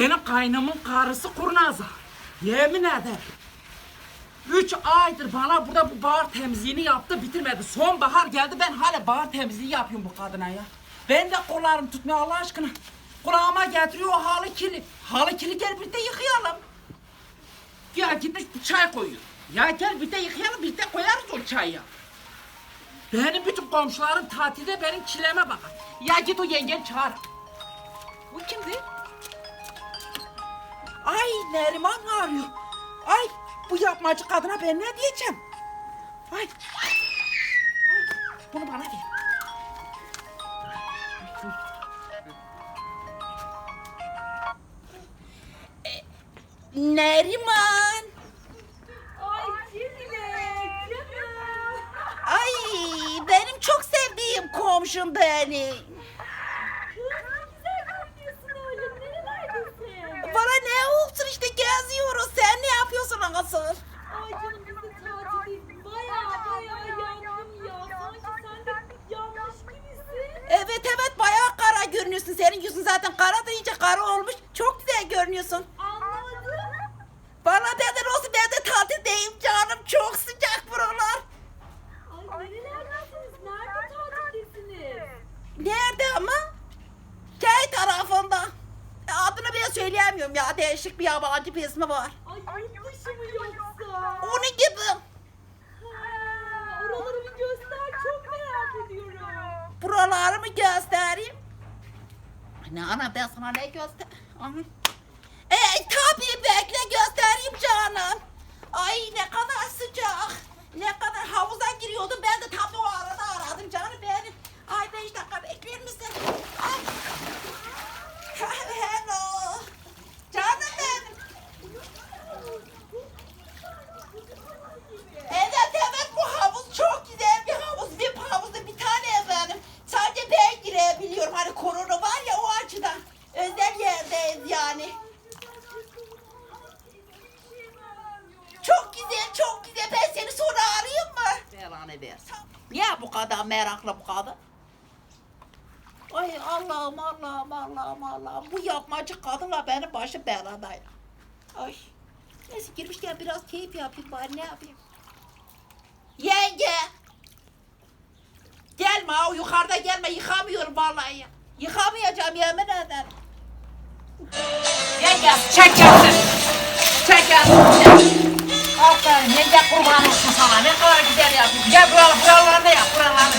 Benim kaynımın karısı kurnaza. Yemin ederim. Üç aydır bana burada bu bar temizliğini yaptı bitirmedi. Sonbahar geldi ben hala bar temizliği yapıyorum bu kadına ya. Ben de kollarım tutmuyor Allah aşkına. Kulağıma getiriyor o halı kili. Halı kili gel birlikte yıkayalım. Ya gitmiş bir çay koyuyor. Ya gel birlikte yıkayalım birlikte koyarız o çayı. Benim bütün komşularım tatilde benim çileme bakar. Ya git o yengen çağır. Bu kimdi? Ay Neriman arıyor. Ay bu yapmacı kadına ben ne diyeceğim? Ay. Ay bunu bana ver. E, Neriman. Ay. Ay benim çok sevdiğim komşum benim. Kız ne güzel görünüyorsun öyle. Nerelerdesin? Bana ne olsun işte geziyoruz. Sen ne yapıyorsun asıl? Ay canım biz de tatildeyiz. Baya baya yandım ya. Sanki sen de yanmış gibisin. Evet evet bayağı kara görünüyorsun. Senin yüzün zaten kara da iyice kara olmuş. Çok güzel görünüyorsun. Anlamadım. Bana neden olsun ben de tatildeyim canım. Çok söyleyemiyorum ya. Değişik bir yabancı bir ismi var. Ay yurt dışı mı yoksa? Onun gibi. Ha, oraları bir göster. Çok merak ediyorum. Buralarımı göstereyim. Ne ana ben sana ne göster? Aha. E tabii bekle göstereyim canım. Ay ne kadar sıcak. Ne kadar havuza giriyordum ben de tam o arada aradım canım benim. Ay beş dakika bekler misin? Ay. Hello. Canım benim. Evet evet bu havuz çok güzel bir havuz. Bir havuzda bir tane efendim. Sadece ben girebiliyorum. Hani korona var ya o açıdan. Özel yerdeyiz yani. Çok güzel çok güzel. Ben seni sonra arayayım Belanı versin. Niye bu kadar meraklı bu kadın? Ay Allah'ım Allah'ım Allah'ım Allah'ım. Bu yapmacı kadınla benim başım beladaydı. Ay. Neyse girmişken biraz keyif yapayım bari ne yapayım? Yenge. Gelme ha yukarıda gelme yıkamıyorum vallahi ya. Yıkamayacağım yemin ederim. Yenge çek gelsin. Çek gelsin. Aferin yenge kurban olsun sana ne kadar güzel yapıyorsun. Gel buralar buralarda yap buralarda.